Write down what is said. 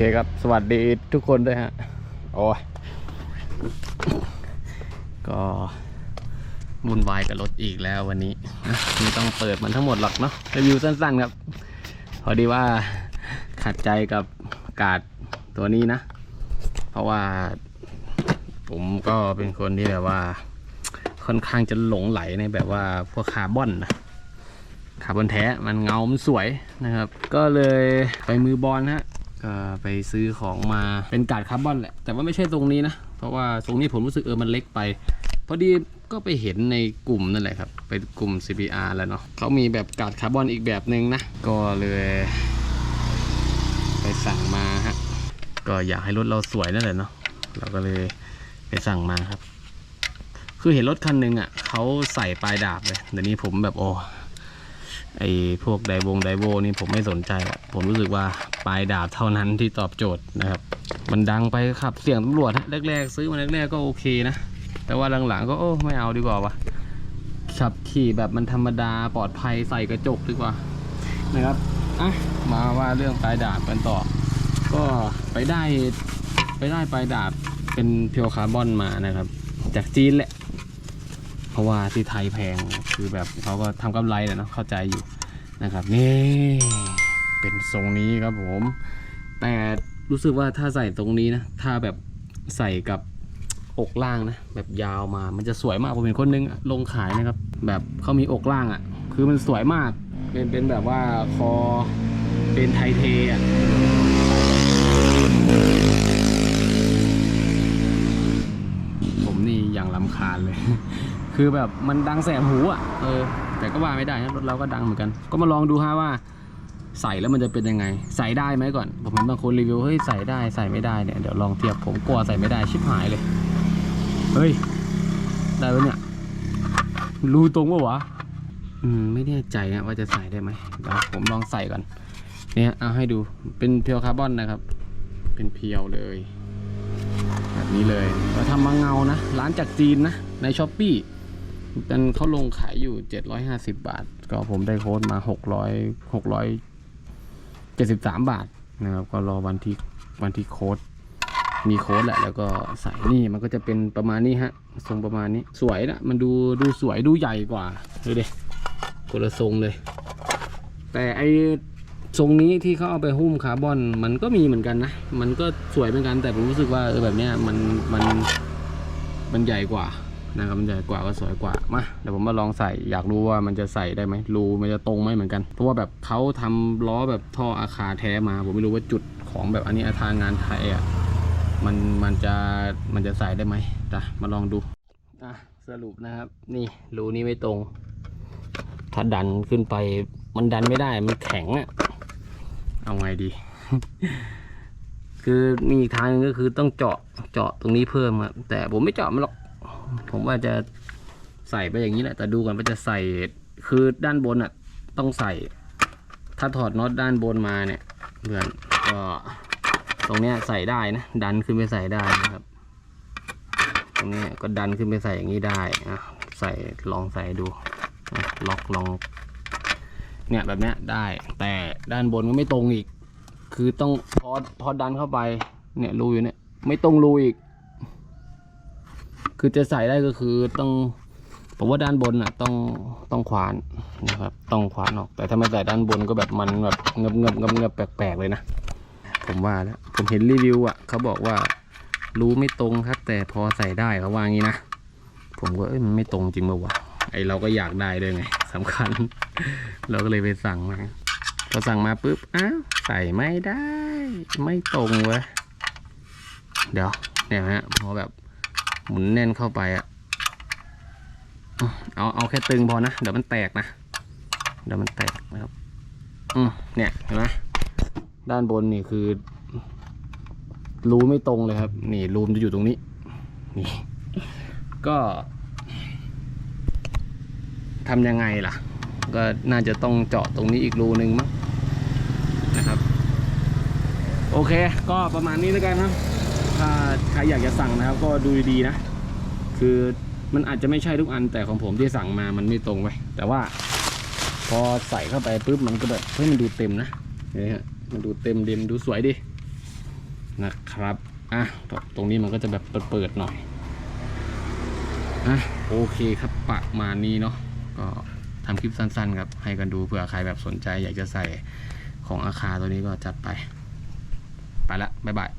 เคครับ สวัสดีทุกคนด้วยฮะ โอ้ย ก็วุ่นวายกับรถอีกแล้ววันนี้นะไม่ต้องเปิดมันทั้งหมดหรอกเนาะรีวิวสั้นๆครับ พอดีว่าขัดใจกับกาดตัวนี้นะ เพราะว่าผมก็เป็นคนที่แบบว่า ค่อนข้างจะหลงไหลในแบบว่าพวกคาร์บอนนะคาร์บอนแท้มันเงา มันสวยนะครับ ก็เลยไปมือบอลฮะ ก็ไปซื้อของมาเป็นกาดคาร์บอนแหละ แต่ว่าไม่ใช่ตรงนี้นะ เพราะว่าตรงนี้ผมรู้สึกเออมันเล็กไป พอดีก็ไปเห็นในกลุ่มนั่นแหละครับไปกลุ่ม CPR แล้วเนาะเขามีแบบกาดคาร์บอนอีกแบบหนึ่งนะ ก็เลย ไปสั่งมาฮะ ก็อยากให้รถเราสวยนั่นแหละเนาะ เราก็เลยไปสั่งมาครับ คือเห็นรถคันหนึ่งอะเขาใส่ปลายดาบเลยเดี๋ยวนี้ผมแบบโอ้ไอ้พวกไดวงไดโวนี่ผมไม่สนใจละผมรู้สึกว่า ปลายดาบเท่านั้นที่ตอบโจทย์นะครับ มันดังไปขับเสียงตำรวจแรกๆ ซื้อมาแรกๆก็โอเคนะ แต่ว่าหลังๆก็โอ้ไม่เอาดีกว่าวะขับขี่แบบมันธรรมดาปลอดภัยใส่กระจกดีกว่านะครับอะมาว่าเรื่องปลายดาบกันต่อ ก็ไปได้ไปได้ปลายดาบเป็นเพียวคาร์บอนมานะครับ จากจีนแหละ เพราะว่าที่ไทยแพงคือแบบเขาก็ทำกำไรแหละเนาะเข้าใจอยู่นะครับนี่ เป็นทรงนี้ครับผม แต่รู้สึกว่าถ้าใส่ตรงนี้นะ ถ้าแบบใส่กับอกล่างนะ แบบยาวมา มันจะสวยมาก ผมเห็นคนนึงลงขายนะครับ แบบเขามีอกล่างอะ่ะ คือมันสวยมาก เป็นเป็นแบบว่าคอเป็นไทเทอะผมนี่อย่างลำคาญเลย คือแบบมันดังแสบหูอะ เออ แต่ก็ว่าไม่ได้นะรถเราก็ดังเหมือนกัน ก็มาลองดูฮะว่า ใส่แล้วมันจะเป็นยังไง ใส่ได้ไหมก่อนผมเห็นบางคนรีวิวเฮ้ยใส่ได้ใส่ไม่ได้เนี่ยเดี๋ยวลองเทียบผมกลัวใส่ไม่ได้ชิบหายเลยเฮ้ยได้ไหมเนี่ยรูตรงปะวะอืมไม่แน่ใจนะว่าจะใส่ได้ไหมเดี๋ยวผมลองใส่ก่อนเนี่ยเอาให้ดูเป็นเพียวคาร์บอนนะครับ เป็นเพียวเลย แบบนี้เลยเราทำมาเงานะ ร้านจากจีนนะ ในช้อปปี้เป็นเขาลงขายอยู่ 750 บาท ก็ผมได้โค้ดมา 600 73 บาทนะครับ ก็รอวันที่วันที่โค้ดมีโค้ดแหละแล้วก็ใส่นี่มันก็จะเป็นประมาณนี้ฮะ ทรงประมาณนี้สวยนะมันดูดูสวยดูใหญ่กว่าดูดิคนละทรงเลย แต่ไอทรงนี้ที่เขาเอาไปหุ้มคาร์บอน มันก็มีเหมือนกันนะ มันก็สวยเหมือนกันแต่ผมรู้สึกว่าเออแบบเนี้ยมันมันมันใหญ่กว่า นะครับมันใหญ่กว่าก็สวยกว่ามาเดี๋ยวผมมาลองใส่อยากรู้ว่ามันจะใส่ได้ไหมรูมันจะตรงไหมเหมือนกันเพราะว่าแบบเขาทำล้อแบบท่ออาคาแท้มา ผมไม่รู้ว่าจุดของแบบอันนี้อาทางงานไทยอะมันมันจะมันจะใส่ได้ไหมจ้ะมาลองดูอะสรุปนะครับ นี่รูนี้ไม่ตรง ถ้าดันขึ้นไปมันดันไม่ได้มันแข็งอะเอาไงดี คือมีอีกทางนึงก็คือต้องเจาะเจาะตรงนี้เพิ่มครับแต่ผมไม่เจาะมันหรอก ผมว่าจะใส่ไปอย่างนี้แหละ แต่ดูก่อนว่าจะใส่คือด้านบนอะ ต้องใส่ ถ้าถอดน็อตด้านบนมาเนี่ยเพื่อนก็ตรงเนี้ยใส่ได้นะ ดันขึ้นไปใส่ได้นะครับ ตรงนี้ก็ดันขึ้นไปใส่อย่างนี้ได้อะใส่ลองใส่ดูล็อกลอง เนี่ยแบบเนี้ยได้ แต่ด้านบนก็ไม่ตรงอีก คือต้องพอพอดันเข้าไป เนี่ยรูอยู่เนี่ย ไม่ตรงรูอีก คือจะใส่ได้ก็คือต้องผมว่าด้านบนอะต้องต้องขวานนะครับ ต้องขวานออก แต่ถ้าไม่ใส่ด้านบนก็แบบมันแบบเงบเงบเงบเงบแปลกๆเลยนะ ผมว่าแล้วผมเห็นรีวิวอะเขาบอกว่ารู้ไม่ตรงครับ แต่พอใส่ได้เขาว่างี้นะผมก็เอ้ยมันไม่ตรงจริงป่าวะไอเราก็อยากได้ด้วยไงสำคัญ เราก็เลยไปสั่งมาพอสั่งมาปุ๊บอ้าวใส่ไม่ได้ ไม่ตรงเว้ยเดี๋ยวเนี่ยฮะพอแบบ หมุนแน่นเข้าไปอะเอาเอาแค่ตึงพอนะ เดี๋ยวมันแตกนะ เดี๋ยวมันแตกนะครับ อืมเนี่ยเห็นไหมด้านบนนี่คือ รูไม่ตรงเลยครับ นี่รูมนจะอยู่ตรงนี้ นี่ ก็ทำยังไงล่ะ ก็น่าจะต้องเจาะตรงนี้อีกรูหนึ่งมั้งนะครับ โอเค ก็ประมาณนี้แล้วกันนะ ถ้าใครอยากจะสั่งนะครับ ก็ดูดีๆนะ คือมันอาจจะไม่ใช่ทุกอันแต่ของผมที่สั่งมามันไม่ตรงไปแต่ว่า พอใส่เข้าไปปุ๊บมันก็แบบเฮ้ยมันดูเต็มนะนี่ฮะมันดูเต็มเดมดูสวยดินะครับอะตรงนี้มันก็จะแบบเปิดๆหน่อยอะโอเคครับประมาณนี้เนาะก็ทำคลิปสั้นๆครับให้กันดูเผื่อใครแบบสนใจอยากจะใส่ของอาคาตัวนี้ก็จัดไป ไปละบ๊ายบาย